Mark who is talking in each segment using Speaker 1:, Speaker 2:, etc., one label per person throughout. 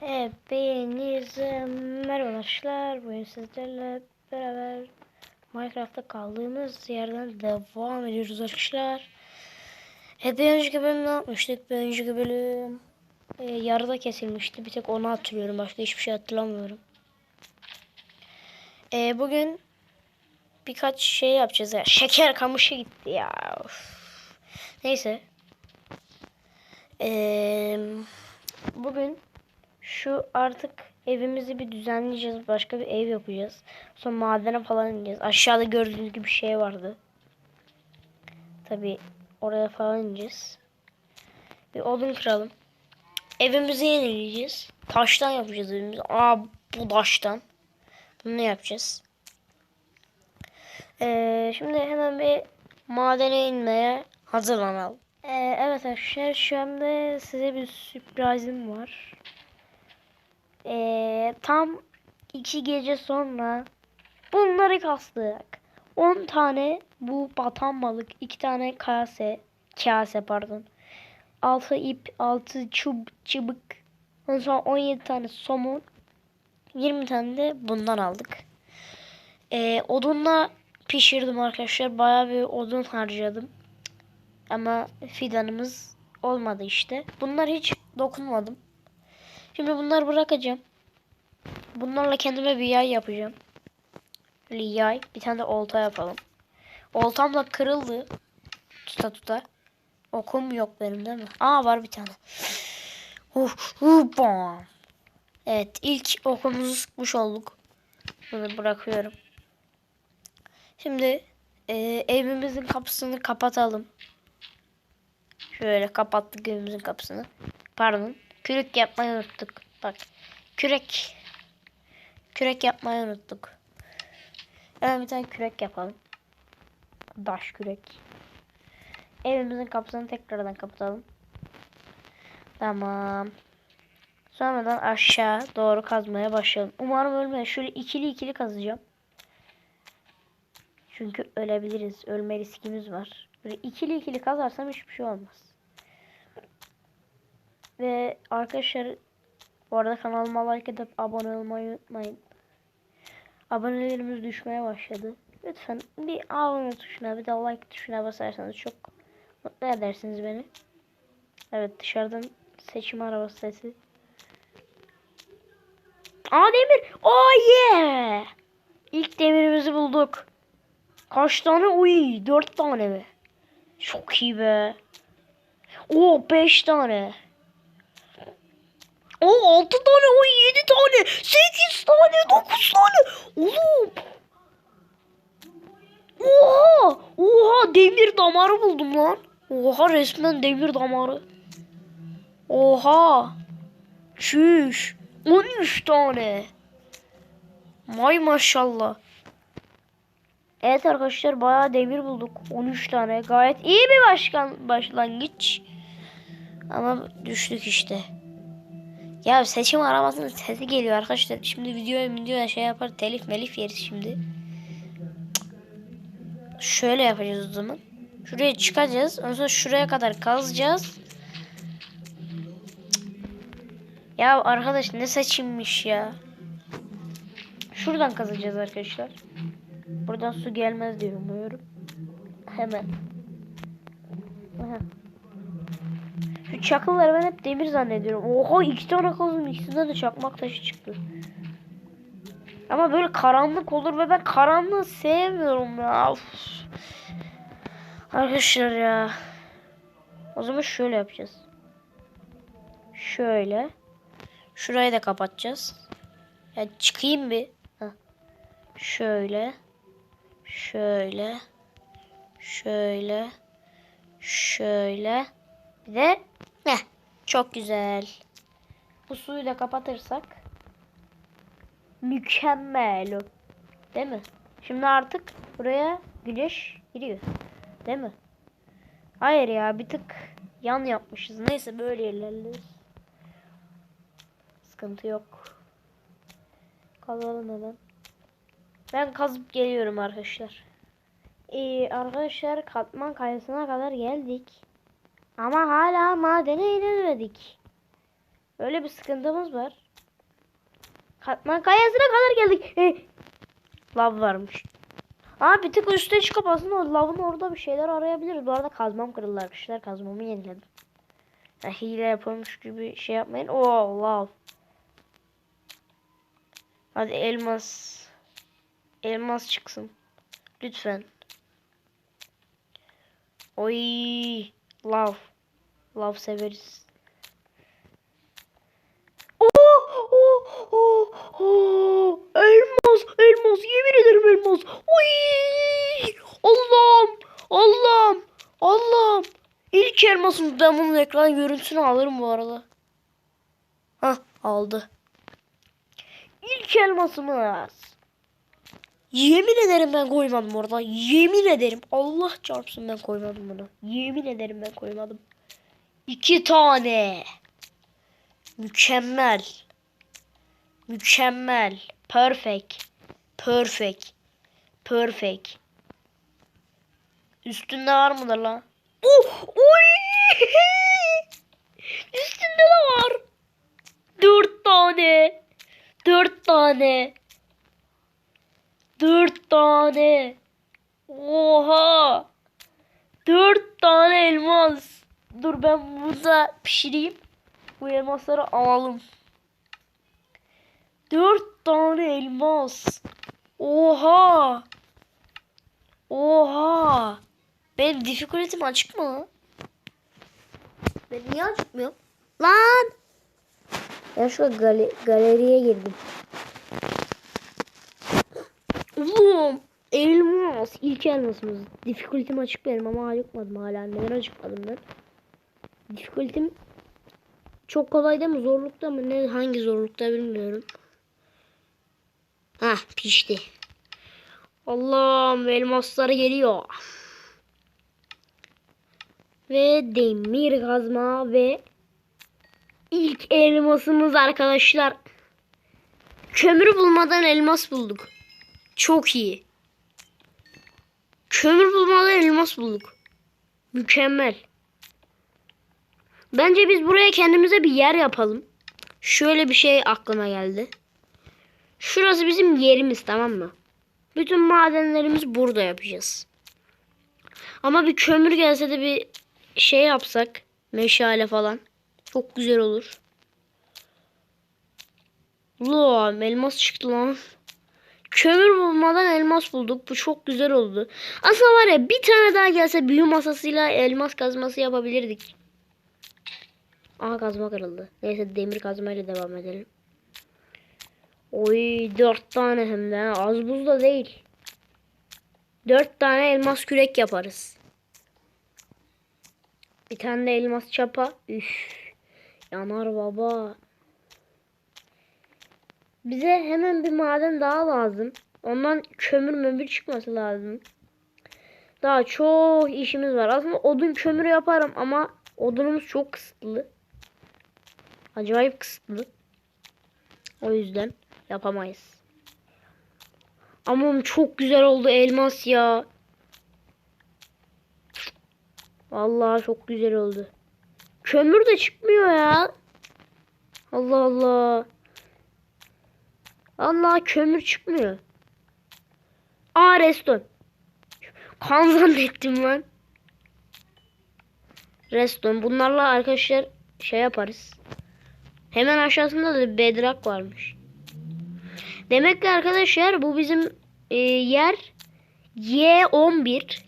Speaker 1: Hepinize merhaba arkadaşlar. Bugün sizlerle beraber Minecraft'ta kaldığımız yerden devam ediyoruz arkadaşlar. E, bir önceki bölüm ne yapmıştık? Bir önceki bölüm e, yarıda kesilmişti. Bir tek onu hatırlıyorum. Başka hiçbir şey hatırlamıyorum. E, bugün birkaç şey yapacağız. Ya. Şeker kamışı gitti ya. Of. Neyse. E, bugün şu artık evimizi bir düzenleyeceğiz. Başka bir ev yapacağız. Sonra madene falan ineceğiz. Aşağıda gördüğünüz gibi bir şey vardı. Tabi oraya falan ineceğiz. Bir odun kıralım. Evimizi yenileyeceğiz. Taştan yapacağız evimizi. Aa bu taştan. Bunu yapacağız. Ee, şimdi hemen bir madene inmeye hazırlanalım. Ee, evet arkadaşlar şu anda size bir sürprizim var. Ee, tam iki gece sonra bunları kastık. 10 tane bu batan balık, 2 tane kase, kase pardon. 6 ip, 6 çub, çıbık. Ondan sonra 17 tane somun. 20 tane de bundan aldık. Ee, odunla pişirdim arkadaşlar. Bayağı bir odun harcadım. Ama fidanımız olmadı işte. Bunlar hiç dokunmadım. Şimdi bunları bırakacağım. Bunlarla kendime bir yay yapacağım. Böyle yay. Bir tane de olta yapalım. Oltam da kırıldı. Tuta tuta. Okum yok benim değil mi? Aa var bir tane. Uh, uh, bam. Evet ilk okumuzu sıkmış olduk. Bunu bırakıyorum. Şimdi e, evimizin kapısını kapatalım. Şöyle kapattık evimizin kapısını. Pardon. Kürek yapmayı unuttuk. Bak. Kürek. Kürek yapmayı unuttuk. Hemen bir tane kürek yapalım. Daş kürek. Evimizin kapısını tekrardan kapatalım. Tamam. Sonradan aşağı doğru kazmaya başlayalım. Umarım ölmeyiz. Şöyle ikili ikili kazacağım. Çünkü ölebiliriz. Ölme riskimiz var. Böyle ikili ikili kazarsam hiçbir şey olmaz. Ve arkadaşlar bu arada kanalıma like edip abone olmayı unutmayın. Abonelerimiz düşmeye başladı. Lütfen bir abone tuşuna bir de like tuşuna basarsanız çok mutlu edersiniz beni. Evet dışarıdan seçim arabası sesi. Aa demir. Oh yeah. İlk demirimizi bulduk. Kaç tane? Uy dört tane mi? Çok iyi be. Oo beş tane. O 6 tane, o 7 tane, 8 tane, 9 tane. Oğlum. Oha! Oha demir damarı buldum lan. Oha resmen demir damarı. Oha. Şüş. 13 tane. May maşallah. Evet arkadaşlar bayağı demir bulduk. 13 tane. Gayet iyi bir başkan başlangıç. Ama düştük işte. Ya seçim arabasının sesi geliyor arkadaşlar. Şimdi videoya videoya şey yapar telif melif yeriz şimdi. Şöyle yapacağız o zaman. Şuraya çıkacağız. Ondan sonra şuraya kadar kazacağız. Ya arkadaş ne seçimmiş ya. Şuradan kazacağız arkadaşlar. Buradan su gelmez diye umuyorum. Hemen. Aha. Şu çakılları ben hep demir zannediyorum. Oha iki tane kazdım. İkisinden de çakmak taşı çıktı. Ama böyle karanlık olur ve ben karanlığı sevmiyorum ya. Of. Arkadaşlar ya. O zaman şöyle yapacağız. Şöyle. Şurayı da kapatacağız. Ya çıkayım bir. Heh. Şöyle. Şöyle. Şöyle. Şöyle. Bir de ne? Çok güzel. Bu suyu da kapatırsak mükemmel. Değil mi? Şimdi artık buraya güneş giriyor. Değil mi? Hayır ya bir tık yan yapmışız. Neyse böyle ilerleriz. Sıkıntı yok. Kazalım hemen. Ben kazıp geliyorum arkadaşlar. Ee, arkadaşlar katman kayasına kadar geldik. Ama hala madene inemedik. Öyle bir sıkıntımız var. Katman kayasına kadar geldik. Eh, Lav varmış. Aa bir tık üstte çıkıp aslında o lavın orada bir şeyler arayabiliriz. Bu arada kazmam kırıldı arkadaşlar. Kazmamı yeniledim. Ya hile yapılmış gibi şey yapmayın. Oo lav. Hadi elmas. Elmas çıksın. Lütfen. Oy. Lav. Lav severiz. Oo, oo, oo, oo. Elmas, elmas. Yemin ederim elmas. Oy! Allah'ım, Allah'ım, Allah'ım. İlk elmasım ben bunun ekran görüntüsünü alırım bu arada. Hah aldı. İlk elmasımız. Yemin ederim ben koymadım orada. Yemin ederim. Allah çarpsın ben koymadım bunu. Yemin ederim ben koymadım. İki tane. Mükemmel. Mükemmel. Perfect. Perfect. Perfect. Üstünde var mıdır lan? Oh! Oy! Üstünde de var. Dört tane. Dört tane. Dört tane. Oha. Dört tane elmas. Dur ben burada pişireyim. Bu elmasları alalım. Dört tane elmas. Oha. Oha. Benim difficulty'm açık mı? Ben niye açmıyorum? Lan. Ya şu gal- galeriye girdim. Oğlum. Elmas. İlk elmasımız. Difficulty'm açık benim ama acıkmadım hala. Neden acıkmadım ben? Difficulty'm çok kolay değil mi? Zorlukta mı? Ne hangi zorlukta bilmiyorum. Hah pişti. Allah'ım elmasları geliyor. Ve demir kazma ve ilk elmasımız arkadaşlar. Kömür bulmadan elmas bulduk. Çok iyi. Kömür bulmadan elmas bulduk. Mükemmel. Bence biz buraya kendimize bir yer yapalım. Şöyle bir şey aklıma geldi. Şurası bizim yerimiz tamam mı? Bütün madenlerimizi burada yapacağız. Ama bir kömür gelse de bir şey yapsak. Meşale falan. Çok güzel olur. Ulan elmas çıktı lan. Kömür bulmadan elmas bulduk. Bu çok güzel oldu. Aslında var ya bir tane daha gelse büyü masasıyla elmas kazması yapabilirdik. Aha kazma kırıldı. Neyse demir kazmayla devam edelim. Oy dört tane hem de. Az buz da değil. Dört tane elmas kürek yaparız. Bir tane de elmas çapa. Üf. Yanar baba. Bize hemen bir maden daha lazım. Ondan kömür mömür çıkması lazım. Daha çok işimiz var. Aslında odun kömür yaparım ama odunumuz çok kısıtlı. Acayip kısıtlı. O yüzden yapamayız. Ama çok güzel oldu elmas ya. Vallahi çok güzel oldu. Kömür de çıkmıyor ya. Allah Allah. Allah kömür çıkmıyor. Aa reston. Kan zannettim lan. Reston. Bunlarla arkadaşlar şey yaparız. Hemen aşağısında da bedrock varmış. Demek ki arkadaşlar bu bizim e, yer Y11.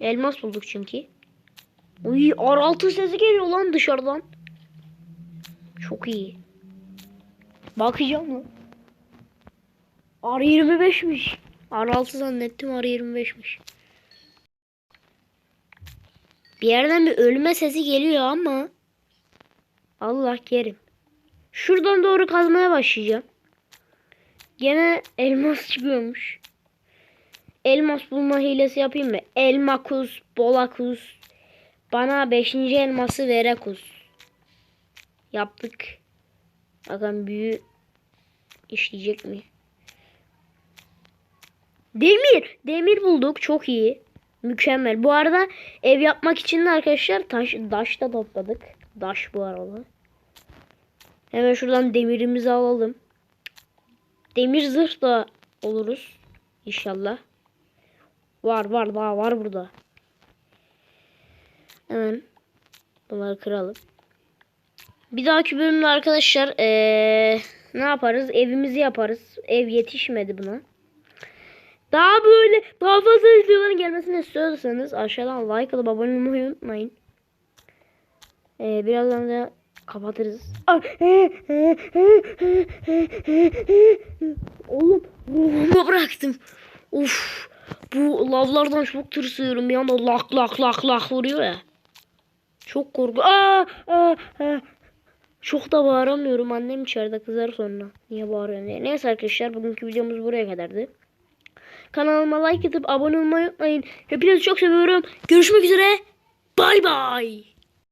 Speaker 1: Elmas bulduk çünkü. Uy araltı sesi geliyor lan dışarıdan. Çok iyi. Bakacağım mı? R25'miş. R6 zannettim R25'miş. Bir yerden bir ölme sesi geliyor ama Allah kerim. Şuradan doğru kazmaya başlayacağım. Gene elmas çıkıyormuş. Elmas bulma hilesi yapayım mı? Elmakus, bolakus. Bana 5. elması verekus. Yaptık. Bakalım büyü işleyecek mi? Demir. Demir bulduk. Çok iyi. Mükemmel. Bu arada ev yapmak için de arkadaşlar taş, taş da topladık. Taş bu arada. Hemen şuradan demirimizi alalım. demir zırh da oluruz. İnşallah. Var var daha var burada. Hemen bunları kıralım. Bir dahaki bölümde arkadaşlar eee, ne yaparız? Evimizi yaparız. Ev yetişmedi buna. Daha böyle daha fazla videoların gelmesini istiyorsanız aşağıdan like alıp abone olmayı unutmayın. Ee, birazdan da kapatırız. Ah, Oğlum ruhumu bıraktım. Uf. Bu lavlardan çok tırsıyorum. Bir anda lak lak lak lak vuruyor ya. Çok korku. Aa, aa, aa. Çok da bağıramıyorum. Annem içeride kızar sonra. Niye bağırıyorsun diye. Neyse arkadaşlar bugünkü videomuz buraya kadardı. Kanalıma like atıp abone olmayı unutmayın. Hepinizi çok seviyorum. Görüşmek üzere. Bay bay.